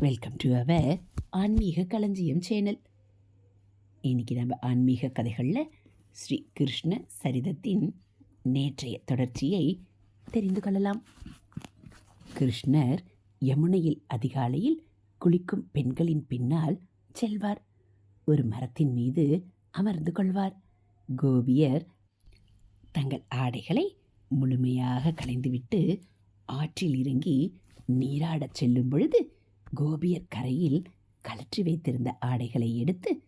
Welcome to our ஆன்மீக களஞ்சியம் channel இன்னைக்கு நம்ம ஆன்மீக கதைகளில் ஸ்ரீ கிருஷ்ண சரிதத்தின் நேற்றைய தொடர்ச்சியை தெரிந்து கொள்ளலாம். கிருஷ்ணர் யமுனையில் அதிகாலையில் குளிக்கும் பெண்களின் பின்னால் செல்வார். ஒரு மரத்தின் மீது அமர்ந்து கொள்வார். கோபியர் தங்கள் ஆடைகளை முழுமையாக களைந்துவிட்டு ஆற்றில் இறங்கி நீராடச் செல்லும் பொழுது கோபியர் கரையில் கலற்றி வைத்திருந்த ஆடைகளை எடுத்து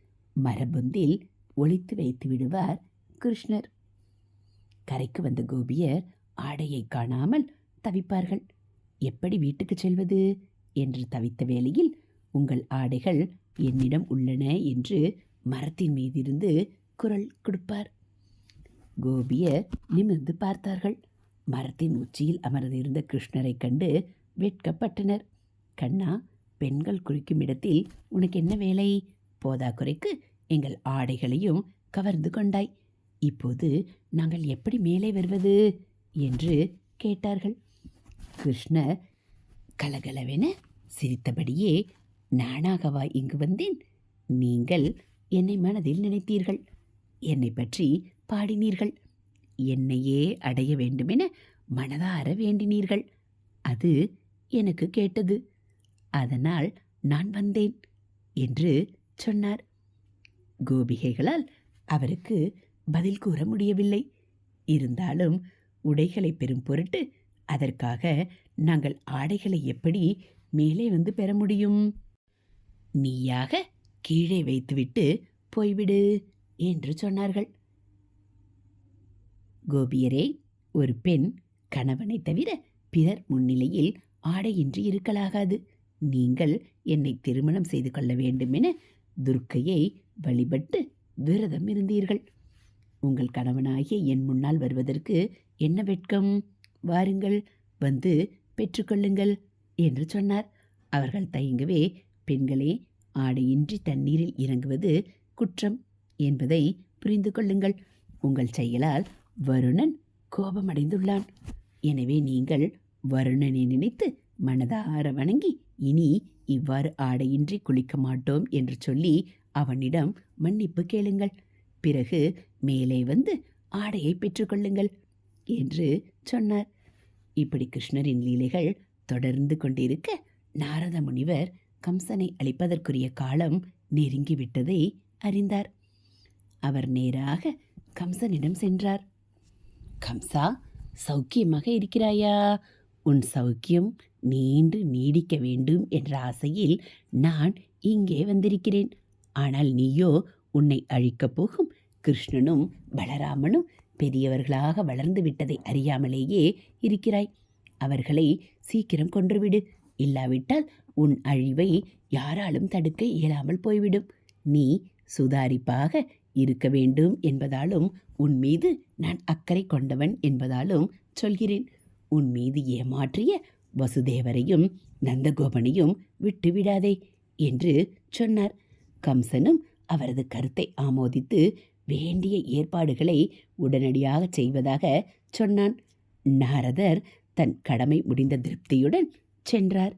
மரபுந்தில் ஒளித்து வைத்து விடுவார் கிருஷ்ணர். கரைக்கு வந்த கோபியர் ஆடையை காணாமல் தவிப்பார்கள். எப்படி வீட்டுக்கு செல்வது என்று தவித்த வேளையில் உங்கள் ஆடைகள் என்னிடம் உள்ளன என்று மரத்தின் மீதிருந்து குரல் கொடுப்பார். கோபியர் நிமிர்ந்து பார்த்தார்கள். மரத்தின் உச்சியில் அமர்ந்திருந்த கிருஷ்ணரைக் கண்டு வெட்கப்பட்டனர். கண்ணா பெண்கள் குறிக்கும் இடத்தில் உனக்கு என்ன வேலை? போதாக்குறைக்கு எங்கள் ஆடைகளையும் கவர்ந்து கொண்டாய். இப்போது நாங்கள் எப்படி மேலே வருவது? என்று கேட்டார்கள். கிருஷ்ணர் கலகலவென சிரித்தபடியே நானாகவா இங்கு வந்தேன்? நீங்கள் என்னை மனதில் நினைத்தீர்கள். என்னை பற்றி பாடினீர்கள். என்னையே அடைய வேண்டுமென மனதார வேண்டினீர்கள். அது எனக்கு கேட்டது. அதனால் நான் வந்தேன் என்று சொன்னார். கோபிகைகளால் அவருக்கு பதில் கூற முடியவில்லை. இருந்தாலும் உடைகளை பெறும் பொருட்டு அதற்காக நாங்கள் ஆடைகளை எப்படி மேலே வந்து பெற முடியும்? நீயாக கீழே வைத்துவிட்டு போய்விடு என்று சொன்னார்கள். கோபியரே ஒரு பெண் கணவனை தவிர பிறர் முன்னிலையில் ஆடையின்றி இருக்கலாகாது. நீங்கள் என்னை திருமணம் செய்து கொள்ள வேண்டுமென துர்க்கையை வழிபட்டு விரதம் இருந்தீர்கள். உங்கள் கணவனாகிய என் முன்னால் வருவதற்கு என்ன வெட்கம்? வாருங்கள் வந்து பெற்றுக்கொள்ளுங்கள் என்று சொன்னார். அவர்கள் தயங்கவே பெண்களே ஆடையின்றி தண்ணீரில் இறங்குவது குற்றம் என்பதை புரிந்து கொள்ளுங்கள். உங்கள் செயலால் வருணன் கோபமடைந்துள்ளான். எனவே நீங்கள் வருணனை நினைத்து மனதார வணங்கி இனி இவ்வாறு ஆடையின்றி குளிக்க மாட்டோம் என்று சொல்லி அவனிடம் மன்னிப்பு கேளுங்கள். பிறகு மேலே வந்து ஆடையை பெற்றுக்கொள்ளுங்கள் என்று சொன்னார். இப்படி கிருஷ்ணரின் லீலைகள் தொடர்ந்து கொண்டிருக்க நாரத முனிவர் கம்சனை அழிப்பதற்குரிய காலம் நெருங்கிவிட்டதை அறிந்தார். அவர் நேராக கம்சனிடம் சென்றார். கம்சா சௌக்கியமாக இருக்கிறாயா? உன் சௌக்கியம் நீண்டு நீடிக்க வேண்டும் என்ற ஆசையில் நான் இங்கே வந்திருக்கிறேன். ஆனால் நீயோ உன்னை அழிக்கப் போகும் கிருஷ்ணனும் பலராமனும் பெரியவர்களாக வளர்ந்து விட்டதை அறியாமலேயே இருக்கிறாய். அவர்களை சீக்கிரம் கொன்றுவிடு. இல்லாவிட்டால் உன் அழிவை யாராலும் தடுக்க இயலாமல் போய்விடும். நீ சுதாரிப்பாக இருக்க வேண்டும் என்பதாலும் உன் மீது நான் அக்கறை கொண்டவன் என்பதாலும் சொல்கிறேன். உன் மீது ஏமாற்றிய வசுதேவரையும் நந்தகோபனையும் விட்டுவிடாதே என்று சொன்னார். கம்சனும் அவரது கருத்தை ஆமோதித்து வேண்டிய ஏற்பாடுகளை உடனடியாக செய்வதாக சொன்னான். நாரதர் தன் கடமை முடிந்த திருப்தியுடன் சென்றார்.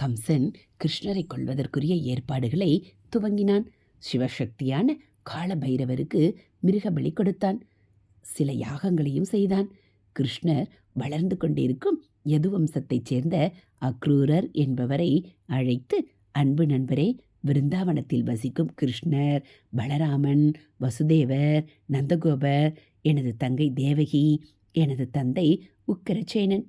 கம்சன் கிருஷ்ணரை கொள்வதற்குரிய ஏற்பாடுகளை துவங்கினான். சிவசக்தியான காலபைரவருக்கு மிருகபலி கொடுத்தான். சில யாகங்களையும் செய்தான். கிருஷ்ணர் வளர்ந்து கொண்டிருக்கும் யதுவம்சத்தைச் சேர்ந்த அக்ரூரர் என்பவரை அழைத்து அன்பு நண்பரே விருந்தாவனத்தில் வசிக்கும் கிருஷ்ணர் பலராமன் வசுதேவர் நந்தகோபர் எனது தங்கை தேவகி எனது தந்தை உக்கரச்சேனன்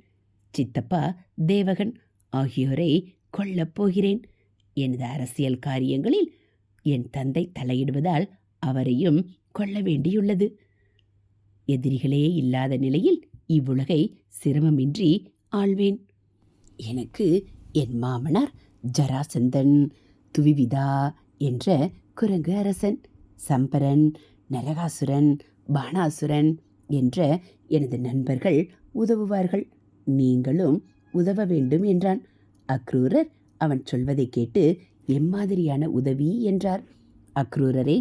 சித்தப்பா தேவகன் ஆகியோரை கொல்லப் போகிறேன். எனது அரசியல் காரியங்களில் என் தந்தை தலையிடுவதால் அவரையும் கொள்ள வேண்டியுள்ளது. எதிரிகளே இல்லாத நிலையில் இவ்வுலகை சிரமமின்றி ஆள்வேன். எனக்கு என் மாமனார் ஜராசந்தன் துவிவிதா என்ற குரங்கு அரசன் சம்பரன் நரகாசுரன் பானாசுரன் என்ற எனது நண்பர்கள் உதவுவார்கள். நீங்களும் உதவ வேண்டும் என்றான். அக்ரூரர் அவன் சொல்வதை கேட்டு எம்மாதிரியான உதவி என்றார். அக்ரூரரே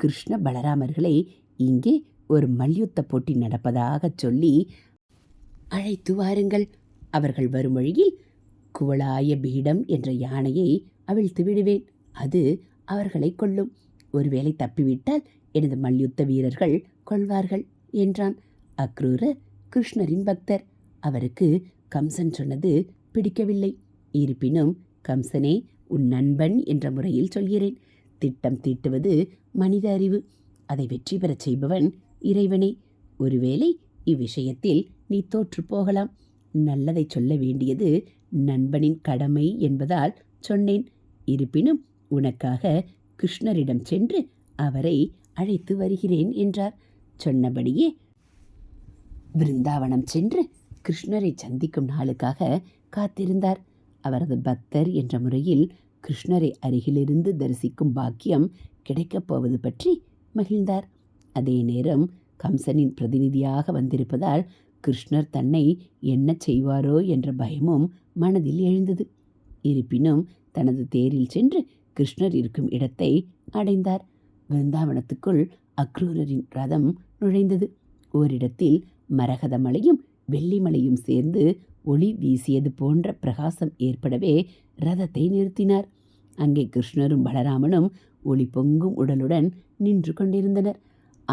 கிருஷ்ண பலராமர்களை இங்கே ஒரு மல்யுத்த போட்டி நடப்பதாகச் சொல்லி அழைத்து வாருங்கள். அவர்கள் வரும் வழியில் குவளாய பீடம் என்ற யானையை அவிழ்த்து விடுவேன். அது அவர்களை கொல்லும். ஒருவேளை தப்பிவிட்டால் எனது மல்யுத்த வீரர்கள் கொள்வார்கள் என்றான் அக்ரூரர் கிருஷ்ணரின் பக்தர். அவருக்கு கம்சன் சொன்னது பிடிக்கவில்லை. இருப்பினும் கம்சனே உன் நண்பன் என்ற முறையில் சொல்கிறேன். திட்டம் தீட்டுவது மனித அறிவு. அதை வெற்றி பெறச் செய்பவன் இறைவனே ஒருவேளை இவ்விஷயத்தில் நீ தோற்று போகலாம். நல்லதை சொல்ல வேண்டியது நண்பனின் கடமை என்பதால் சொன்னேன். இருப்பினும் உனக்காக கிருஷ்ணரிடம் சென்று அவரை அழைத்து வருகிறேன் என்றார். சொன்னபடியே பிருந்தாவனம் சென்று கிருஷ்ணரை சந்திக்கும் நாளுக்காக காத்திருந்தார். அவரது பக்தர் என்ற முறையில் கிருஷ்ணரை அருகிலிருந்து தரிசிக்கும் பாக்கியம் கிடைக்கப் போவது பற்றி மகிழ்ந்தார். அதே நேரம் கம்சனின் பிரதிநிதியாக வந்திருப்பதால் கிருஷ்ணர் தன்னை என்ன செய்வாரோ என்ற பயமும் மனதில் எழுந்தது. இருப்பினும் தனது தேரில் சென்று கிருஷ்ணர் இருக்கும் இடத்தை அடைந்தார். விருந்தாவனத்துக்குள் அக்ரூரரின் ரதம் நுழைந்தது. ஓரிடத்தில் மரகத மலையும் வெள்ளிமலையும் சேர்ந்து ஒளி வீசியது போன்ற பிரகாசம் ஏற்படவே ரதத்தை நிறுத்தினார். அங்கே கிருஷ்ணரும் பலராமனும் ஒளி பொங்கும் உடலுடன் நின்று கொண்டிருந்தனர்.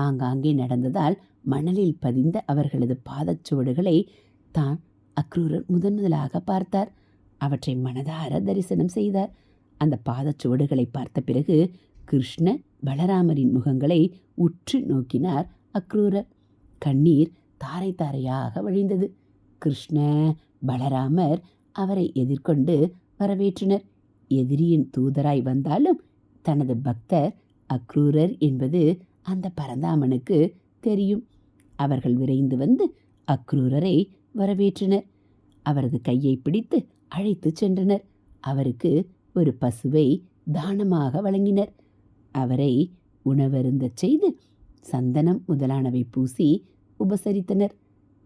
ஆங்காங்கே நடந்ததால் மணலில் பதிந்த அவர்களது பாதச்சுவடுகளை தான் அக்ரூரர் முதன் முதலாக பார்த்தார். அவற்றை மனதார தரிசனம் செய்தார். அந்த பாதச்சுவடுகளை பார்த்த பிறகு கிருஷ்ண பலராமரின் முகங்களை உற்று நோக்கினார் அக்ரூரர். கண்ணீர் தாரை தாரையாக வழிந்தது. கிருஷ்ண பலராமர் அவரை எதிர்கொண்டு வரவேற்றனர். எதிரியின் தூதராய் வந்தாலும் தனது பக்தர் அக்ரூரர் என்பது அந்த பரந்தாமனுக்கு தெரியும். அவர்கள் விரைந்து வந்து அக்ரூரரை வரவேற்றனர். அவரது கையை பிடித்து அழைத்துச் சென்றனர். அவருக்கு ஒரு பசுவை தானமாக வழங்கினர். அவரை உணவருந்தச் செய்து சந்தனம் முதலானவை பூசி உபசரித்தனர்.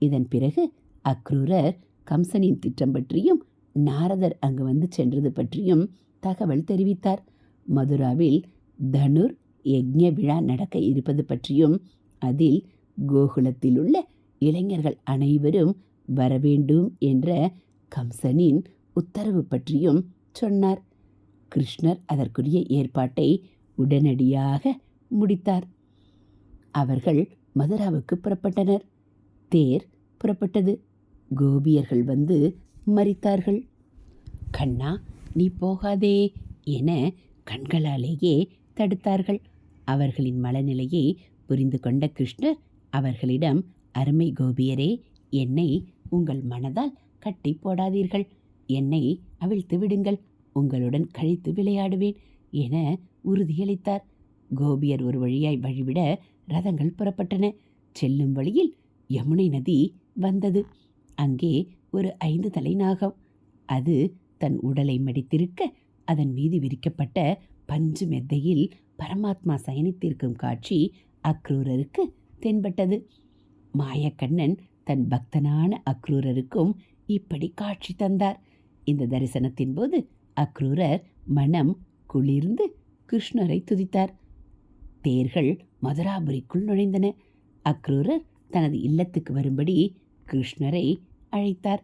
இதன் பிறகு அக்ரூரர் கம்சனின் திட்டம் பற்றியும் நாரதர் அங்கு வந்து சென்றது பற்றியும் தகவல் தெரிவித்தார். மதுராவில் தனுர் யக்ஞ விழா நடக்க இருப்பது பற்றியும் அதில் கோகுலத்தில் உள்ள இளைஞர்கள் அனைவரும் வரவேண்டும் என்ற கம்சனின் உத்தரவு பற்றியும் சொன்னார். கிருஷ்ணர் அதற்குரிய ஏற்பாட்டை உடனடியாக முடித்தார். அவர்கள் மதுராவுக்கு புறப்பட்டனர். தேர் புறப்பட்டது. கோபியர்கள் வந்து மறித்தார்கள் கண்ணா நீ போகாதே என கண்களாலேயே தடுத்தார்கள். அவர்களின் மனநிலையை புரிந்து கொண்ட கிருஷ்ணர் அவர்களிடம் அருமை கோபியரே என்னை உங்கள் மனதால் கட்டி போடாதீர்கள். என்னை அவிழ்த்து விடுங்கள். உங்களுடன் கழித்து விளையாடுவேன் என உறுதியளித்தார். கோபியர் ஒரு வழியாய் வழிவிட ரதங்கள் புறப்பட்டன. செல்லும் வழியில் யமுனை நதி வந்தது. அங்கே ஒரு ஐந்து தலை நாகம். அது தன் உடலை மடித்திருக்க அதன் மீது விரிக்கப்பட்ட பஞ்சு மெத்தையில் பரமாத்மா சயனித்திருக்கும் காட்சி அக்ரூரருக்கு தென்பட்டது. மாயக்கண்ணன் தன் பக்தனான அக்ரூரருக்கும் இப்படி காட்சி தந்தார். இந்த தரிசனத்தின் போது அக்ரூரர் மனம் குளிர்ந்து கிருஷ்ணரை துதித்தார். தேர்கள் மதுராபுரிக்குள் நுழைந்தன. அக்ரூரர் தனது இல்லத்துக்கு வரும்படி கிருஷ்ணரை அழைத்தார்.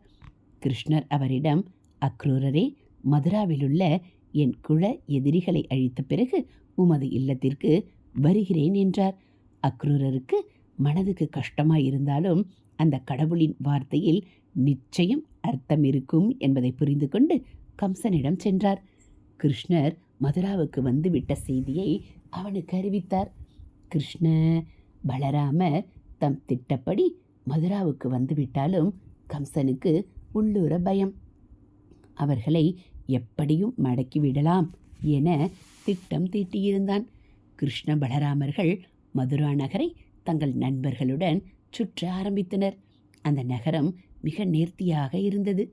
கிருஷ்ணர் அவரிடம் அக்ரூரரே மதுராவிலுள்ள என் குல எதிரிகளை அழித்த பிறகு உமது இல்லத்திற்கு வருகிறேன் என்றார். அக்ரூரருக்கு மனதுக்கு கஷ்டமாயிருந்தாலும் அந்த கடவுளின் வார்த்தையில் நிச்சயம் அர்த்தம் இருக்கும் என்பதை புரிந்து கொண்டு கம்சனிடம் சென்றார். கிருஷ்ணர் மதுராவுக்கு வந்துவிட்ட செய்தியை அவனுக்கு அறிவித்தார். கிருஷ்ண பலராமர் தம் திட்டப்படி மதுராவுக்கு வந்துவிட்டாலும் கம்சனுக்கு உள்ளூர பயம். அவர்களை எப்படியும் மடக்கிவிடலாம் என திட்டம் தீட்டியிருந்தான். கிருஷ்ண பலராமர்கள் மதுரா நகரை தங்கள் நண்பர்களுடன் சுற்ற ஆரம்பித்தனர். அந்த நகரம் மிக நேர்த்தியாக இருந்தது.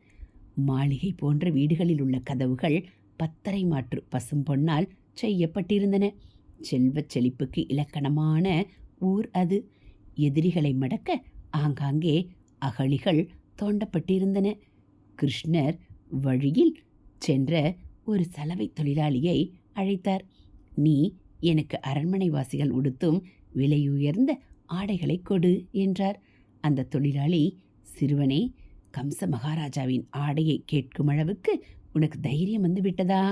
மாளிகை போன்ற வீடுகளில் உள்ள கதவுகள் பத்தரை மாற்று பசும் பொன்னால் செய்யப்பட்டிருந்தன. செல்வச் செழிப்புக்கு இலக்கணமான ஊர் அது. எதிரிகளை மடக்க ஆங்காங்கே அகழிகள் தோண்டப்பட்டிருந்தன. கிருஷ்ணர் வழியில் சென்ற ஒரு சலவை தொழிலாளியை அழைத்தார். நீ எனக்கு அரண்மனைவாசிகள் உடுத்தும் விலையுயர்ந்த ஆடைகளை கொடு என்றார். அந்த தொழிலாளி சிறுவனே கம்ச மகாராஜாவின் ஆடையை கேட்கும் அளவுக்கு உனக்கு தைரியம் வந்து விட்டதா?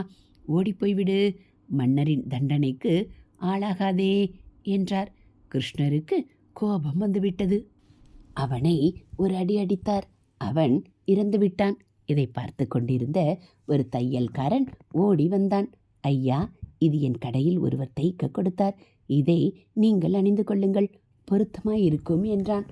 ஓடிப்போய்விடு மன்னரின் தண்டனைக்கு ஆளாகாதே என்றார். கிருஷ்ணருக்கு கோபம் வந்துவிட்டது அவனை ஒரு அடி அடித்தார். அவன் இறந்து விட்டான். இதை பார்த்து கொண்டிருந்த ஒரு தையல்காரன் ஓடி வந்தான். ஐயா இது என் கடையில் ஒருவர் தைக்க கொடுத்தார். இதை நீங்கள் அணிந்து கொள்ளுங்கள். பொருத்தமாய் இருக்கும் என்றான்.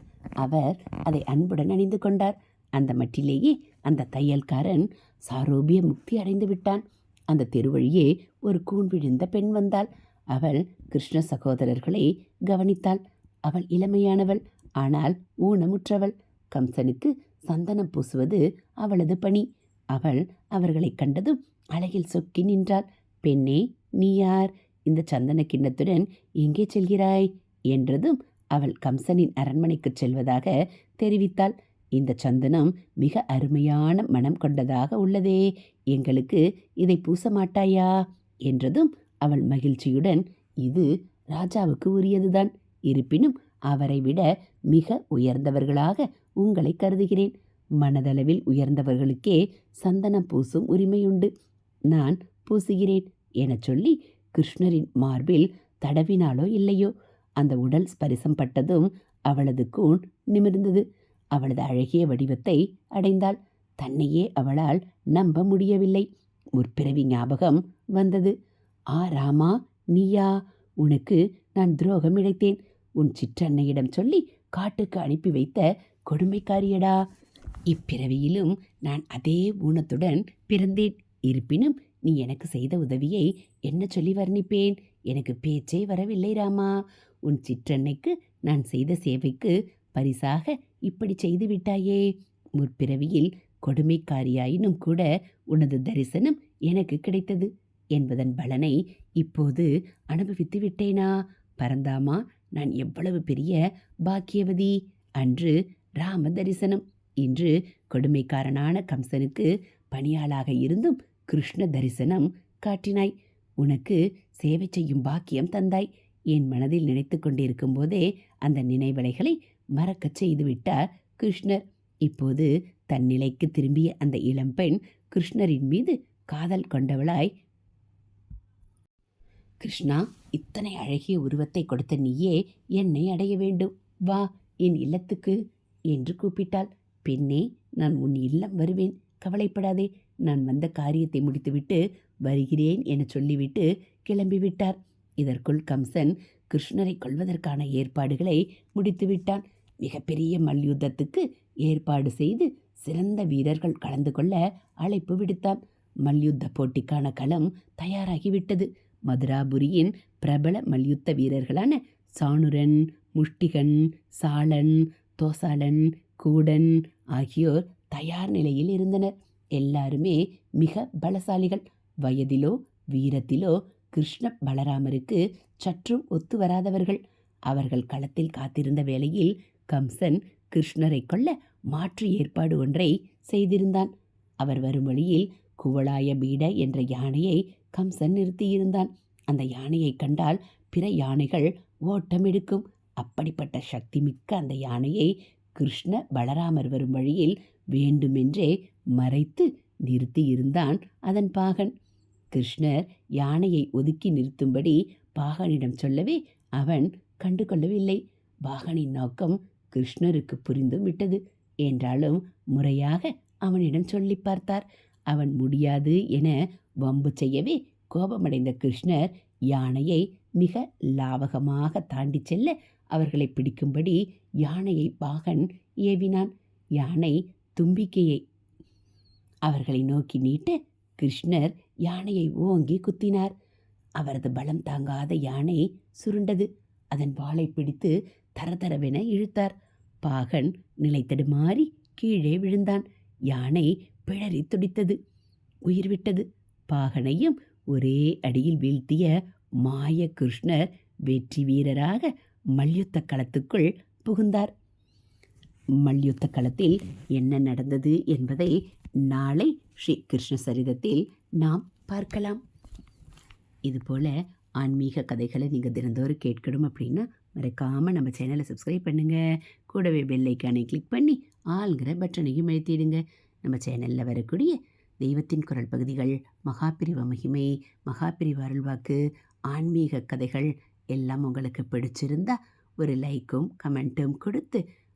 அவர் அதை அன்புடன் அணிந்து கொண்டார். அந்த மட்டிலேயே அந்த தையல்காரன் சாரோபிய முக்தி அடைந்து விட்டான். அந்த தெருவழியே ஒரு கூன் விழுந்த பெண் வந்தாள். அவள் கிருஷ்ண சகோதரர்களை கவனித்தாள். அவள் இளமையானவள் ஆனால் ஊனமுற்றவள். கம்சனுக்கு சந்தனம் பூசுவது அவளது பணி. அவள் அவர்களை கண்டதும் அழகில் சொக்கி நின்றாள். பெண்ணே நீ யார்? இந்த சந்தன கிண்ணத்துடன் எங்கே செல்கிறாய்? என்றதும் அவள் கம்சனின் அரண்மனைக்குச் செல்வதாக தெரிவித்தாள். இந்த சந்தனம் மிக அருமையான மனம் கொண்டதாக உள்ளதே. எங்களுக்கு இதை பூச மாட்டாயா என்றதும் அவள் மகிழ்ச்சியுடன் இது ராஜாவுக்கு உரியதுதான். இருப்பினும் அவரை விட மிக உயர்ந்தவர்களாக உங்களை கருதுகிறேன். மனதளவில் உயர்ந்தவர்களுக்கே சந்தனம் பூசும் உரிமையுண்டு. நான் பூசுகிறேன் எனச் சொல்லி கிருஷ்ணரின் மார்பில் தடவினாலோ இல்லையோ அந்த உடல் ஸ்பரிசம் பட்டதும் அவளது கூண் நிமிர்ந்தது. அவளது அழகிய வடிவத்தை அடைந்தாள். தன்னையே அவளால் நம்ப முடியவில்லை. முற்பிறவி ஞாபகம் வந்தது. ஆ ராமா நீயா? உனக்கு நான் துரோகம் இழைத்தேன். உன் சிற்றன்னையிடம் சொல்லி காட்டுக்கு அனுப்பி வைத்த கொடுமைக்காரியடா. இப்பிறவியிலும் நான் அதே ஊனத்துடன் பிறந்தேன். இருப்பினும் நீ எனக்கு செய்த உதவியை என்ன சொல்லி வர்ணிப்பேன்? எனக்கு பேச்சே வரவில்லை ராமா. உன் சிற்றன்னைக்கு நான் செய்த சேவைக்கு பரிசாக இப்படி செய்து விட்டாயே. முற்பிறவியில் கொடுமைக்காரியாயினும் கூட உனது தரிசனம் எனக்கு கிடைத்தது என்பதன் பலனை இப்போது அனுபவித்து விட்டேனா? பரந்தாமா நான் எவ்வளவு பெரிய பாக்கியவதி? அன்று ராம தரிசனம். இன்று கொடுமைக்காரனான கம்சனுக்கு பணியாளாக இருந்தும் கிருஷ்ண தரிசனம் காட்டினாய். உனக்கு சேவை செய்யும் பாக்கியம் தந்தாய். என் மனதில் நினைத்து கொண்டிருக்கும் போதே அந்த நினைவலைகளை மறக்கச் செய்துவிட்டார் கிருஷ்ணர். இப்போது தன் நிலைக்கு திரும்பிய அந்த இளம்பெண் கிருஷ்ணரின் மீது காதல் கொண்டவளாய். கிருஷ்ணா இத்தனை அழகிய உருவத்தை கொடுத்த நீயே என்னை அடைய வேண்டும். வா என் இல்லத்துக்கு என்று கூப்பிட்டாள். பெண்ணே நான் உன் இல்லம் வருவேன். கவலைப்படாதே. நான் வந்த காரியத்தை முடித்துவிட்டு வருகிறேன் என சொல்லிவிட்டு கிளம்பிவிட்டார். இதற்குள் கம்சன் கிருஷ்ணரை கொள்வதற்கான ஏற்பாடுகளை முடித்துவிட்டான். மிகப்பெரிய மல்யுத்தத்துக்கு ஏற்பாடு செய்து சிறந்த வீரர்கள் கலந்து கொள்ள அழைப்பு விடுத்தான். மல்யுத்த போட்டிக்கான களம் தயாராகிவிட்டது. மதுராபுரியின் பிரபல மல்யுத்த வீரர்களான சாணுரன் முஷ்டிகன் சாலன் தோசாலன் கூடன் ஆகியோர் தயார் நிலையில் இருந்தனர். எல்லாருமே மிக பலசாலிகள். வயதிலோ வீரத்திலோ கிருஷ்ண பலராமருக்கு சற்றும் ஒத்து வராதவர்கள். அவர்கள் களத்தில் காத்திருந்த வேளையில் கம்சன் கிருஷ்ணரை கொல்ல மாற்று ஏற்பாடு ஒன்றை செய்திருந்தான். அவர் வரும் வழியில் குவளாய பீட என்ற யானையை கம்சன் நிறுத்தியிருந்தான். அந்த யானையை கண்டால் பிற யானைகள் ஓட்டமெடுக்கும். அப்படிப்பட்ட சக்தி மிக்க அந்த யானையை கிருஷ்ண பலராமர் வரும் வழியில் வேண்டுமென்றே மறைத்து நிறுத்தியிருந்தான் அதன் பாகன். கிருஷ்ணர் யானையை ஒதுக்கி நிறுத்தும்படி பாகனிடம் சொல்லவே அவன் கண்டு கொள்ளவில்லை பாகனின் நோக்கம் கிருஷ்ணருக்கு புரிந்தும் விட்டது. என்றாலும் முறையாக அவனிடம் சொல்லி பார்த்தார். அவன் முடியாது என வம்பு செய்யவே கோபமடைந்த கிருஷ்ணர் யானையை மிக லாவகமாக தாண்டி செல்ல அவர்களை பிடிக்கும்படி யானையை பாகன் ஏவினான். யானை தும்பிக்கையை அவர்களை நோக்கி நீட்ட கிருஷ்ணர் யானையை ஓங்கி குத்தினார். அவரது பலம் தாங்காத யானை சுருண்டது. அதன் வாளை பிடித்து தரதரவென இழுத்தார். பாகன் நிலை தடுமாறி கீழே விழுந்தான். யானை பிழறி துடித்தது. உயிர் விட்டது. பாகனையும் ஒரே அடியில் வீழ்த்திய மாய கிருஷ்ணர் வெற்றி வீரராக மல்யுத்த களத்துக்குள் புகுந்தார். மல்யுத்த களத்தில் என்ன நடந்தது என்பதை நாளை ஸ்ரீ கிருஷ்ண சரிதத்தில் நாம் பார்க்கலாம். இதுபோல் ஆன்மீக கதைகளை நீங்கள் தினந்தோறும் கேட்கணும் அப்படின்னா மறக்காமல் நம்ம சேனலை சப்ஸ்கிரைப் பண்ணுங்கள் கூடவே பெல் ஐக்கானை கிளிக் பண்ணி ஆளுங்கிற பட்டனையும் எழுத்திடுங்க நம்ம சேனலில் வரக்கூடிய தெய்வத்தின் குரல் பகுதிகள் மகாபிரிவ மகிமை மகாபிரிவ அருள்வாக்கு ஆன்மீக கதைகள் எல்லாம் உங்களுக்கு பிடிச்சிருந்தா ஒரு லைக்கும் கமெண்ட்டும் கொடுத்து